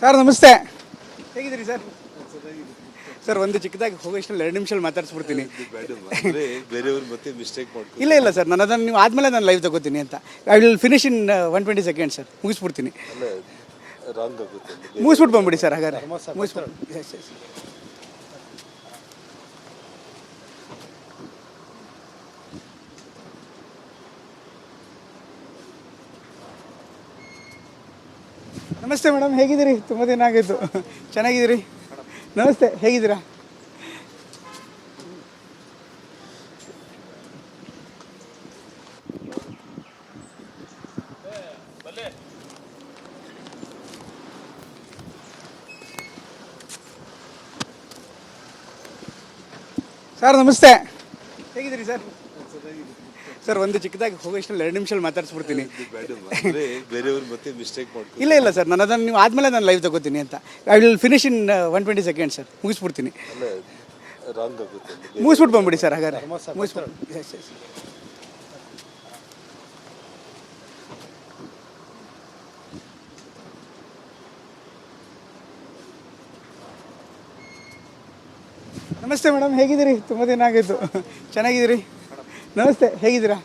Sir ನಮಸ್ತೆ. ಹೇಗಿದ್ದೀರಿ sir? Sir ಒಂದು ಚಿಕ್ಕದಾಗಿ ಹೋಗೋಷ್ಟರಲ್ಲಿ ಎರಡು ನಿಮಿಷ ಮಾತಾಡಿಸ್ಬಿಡ್ತೀನಿ. ಬೇರೆಯವ್ರು ಮತ್ತೆ ಮಿಸ್ಟೇಕ್ ಮಾಡ್ಕೊ ಇಲ್ಲ ಇಲ್ಲ ಸರ್ ನಾನು ಅದನ್ನು ನೀವು ಆದಮೇಲೆ ನಾನು ಲೈವ್ ತಗೋತೀನಿ ಅಂತ. I will finish in one twenty second sir. ಮುಗಿಸ್ಬಿಡ್ತೀನಿ. ಅಲ್ಲ ರಾಂಗ್ ಆಗುತ್ತೆ. ಮುಗಿಸ್ಬಿಟ್ಟು ಬಂದ್ಬಿಡಿ ಸರ್ ಹಾಗಾದ್ರೆ. ಮುಗಿಸ್ಬಿಟ್ಟು ನಮಸ್ತೆ ಮೇಡಮ್ ಹೇಗಿದ್ದೀರಿ? ತುಂಬ ದಿನ ಆಗಿತ್ತು ಚೆನ್ನಾಗಿದ್ದೀರಿ? ನಮಸ್ತೆ ಹೇಗಿದ್ದೀರಾ? ಸರ್ ನಮಸ್ತೆ. ಹೇಗಿದ್ದೀರಿ ಸರ್? ಸರ್ ಒಂದು ಚಿಕ್ಕದಾಗಿ ಹೋಗೋಷ್ಟರಲ್ಲಿ ಎರಡು ನಿಮಿಷ ಮಾತಾಡಿಸ್ಬಿಡ್ತೀನಿ. ಬೇರೆಯವ್ರು ಮತ್ತೆ ಮಿಸ್ಟೇಕ್ ಮಾಡ್ಕೊ ಇಲ್ಲ ಇಲ್ಲ ಸರ್ ನಾನು ಅದನ್ನು ನೀವು ಆದಮೇಲೆ ನಾನು ಲೈವ್ ತಗೋತೀನಿ ಅಂತ. I will finish in one twenty second sir. ಮುಗಿಸ್ಬಿಡ್ತೀನಿ. Wrong ಆಗುತ್ತೆ. ಮುಗಿಸ್ಬಿಟ್ಟು ಬಂದ್ಬಿಡಿ ಸರ್ ಹಾಗಾದ್ರೆ. ಮುಗಿಸ್ಬಿಟ್ಟು ನಮಸ್ತೆ ಮೇಡಮ್ ಹೇಗಿದ್ದೀರಿ? ತುಂಬ ದಿನ ಆಗಿತ್ತು ಚೆನ್ನಾಗಿದ್ದೀರಿ? ನಮಸ್ತೆ ಹೇಗಿದ್ದೀರಾ?